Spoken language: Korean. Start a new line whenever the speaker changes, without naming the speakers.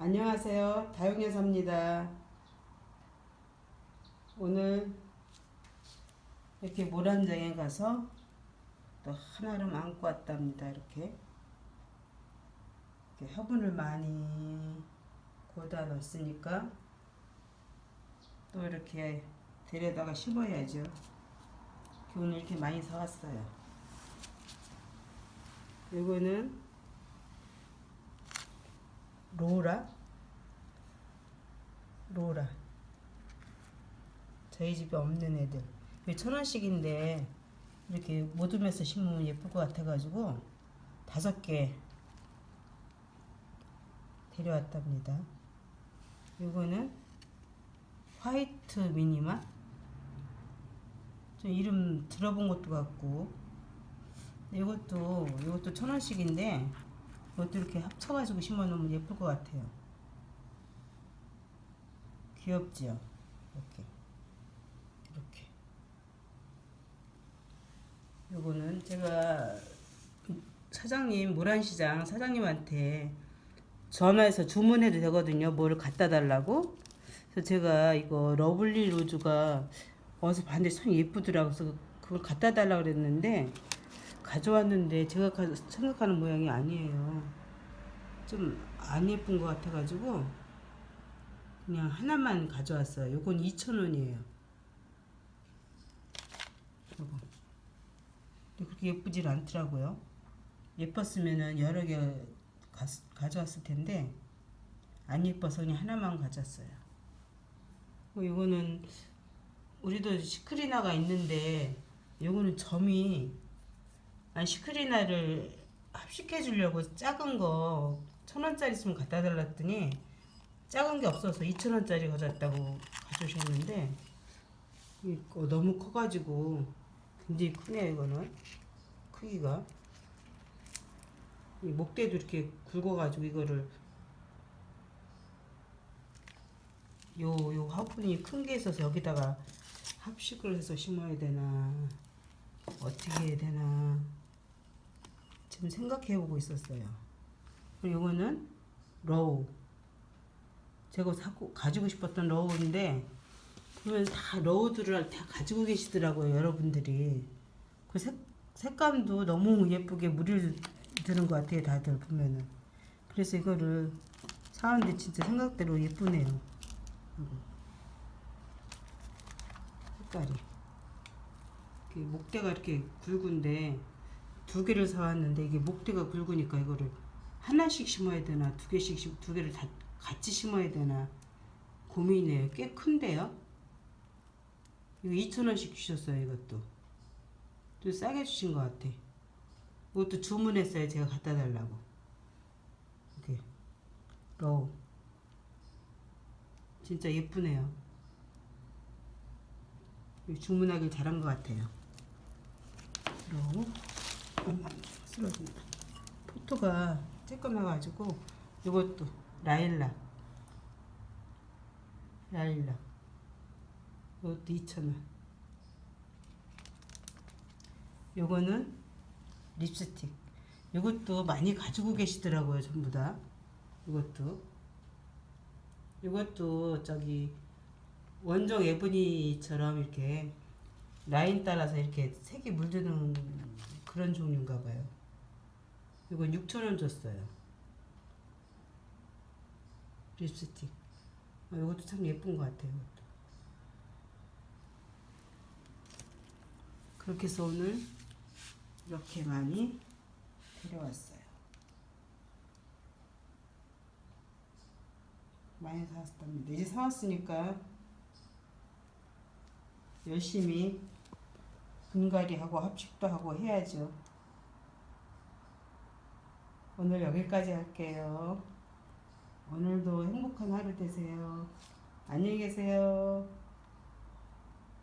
안녕하세요. 다용여사입니다. 오늘 이렇게 모란장에 가서 또 하나를 안고 왔답니다. 이렇게. 이렇게 화분을 많이 고다 넣었으니까 또 이렇게 데려다가 심어야죠. 오늘 이렇게 많이 사왔어요. 이거는 로라? 로라. 저희 집에 없는 애들. 이게 천 원씩인데 이렇게 모둠에서 심으면 예쁠 것 같아가지고 다섯 개 데려왔답니다. 이거는 화이트 미니마? 좀 이름 들어본 것도 같고. 이것도 이것도 천 원씩인데 이것도 이렇게 합쳐가지고 심어놓으면 예쁠 것 같아요. 귀엽지요? 이렇게 이렇게. 요거는 제가 사장님 모란시장 사장님한테 전화해서 주문해도 되거든요. 뭐를 갖다 달라고. 그래서 제가 이거 러블리 로즈가 어디서 봤는데 참 예쁘더라고. 그래서 그걸 갖다 달라고 그랬는데 가져왔는데 제가 가- 생각하는 모양이 아니에요. 좀 안 예쁜 것 같아가지고 그냥 하나만 가져왔어요. 요건 2,000원이에요. 요거. 그렇게 예쁘질 않더라고요. 예뻤으면은 여러 개 가, 가져왔을 텐데 안 예뻐서 그냥 하나만 가져왔어요. 뭐 요거는 우리도 시크리나가 있는데 요거는 점이 아니 시크리나를 합식해 주려고 작은 거 천 원짜리 있으면 갖다 달랐더니 작은 게 없어서 이천 원짜리 가져왔다고 가져오셨는데 이거 너무 커가지고 굉장히 크네요 이거는. 크기가. 이 목대도 이렇게 굵어가지고 이거를. 요 요 화분이 큰 게 있어서 여기다가 합식을 해서 심어야 되나 어떻게 해야 되나 지금 생각해 보고 있었어요. 그리고 이거는 로우. 제가 사고 가지고 싶었던 로우인데 보면 다 로우들을 다 가지고 계시더라고요, 여러분들이. 그 색, 색감도 너무 예쁘게 무리를 드는 것 같아요, 다들 보면은. 그래서 이거를 사는데 진짜 생각대로 예쁘네요. 색깔이. 목대가 이렇게 굵은데 두 개를 사왔는데 이게 목대가 굵으니까 이거를 하나씩 심어야 되나 두 개씩 심- 두 개를 다 같이 심어야 되나 고민이에요. 꽤 큰데요. 이거 2,000원씩 주셨어요, 이것도. 좀 싸게 주신 것 같아. 이것도 주문했어요, 제가 갖다 달라고. 이렇게 로우. 진짜 예쁘네요. 주문하길 잘한 것 같아요. 로우. 엄마, 쓰러진다. 포토가 쬐끔해가지고 이것도 라일락. 라일락. 이것도 2,000원. 요거는 립스틱. 이것도 많이 가지고 계시더라고요, 전부 다. 이것도. 이것도 저기 원종 에브니처럼 이렇게 라인 따라서 이렇게 색이 물드는 그런 종류인가 봐요. 이건 6,000원 줬어요. 립스틱. 어, 이것도 참 예쁜 것 같아요. 이것도. 그렇게 해서 오늘 이렇게 많이 데려왔어요. 많이 사왔답니다. 이제 사왔으니까 열심히 분갈이 하고 합식도 하고 해야죠. 오늘 여기까지 할게요. 오늘도 행복한 하루 되세요. 안녕히 계세요.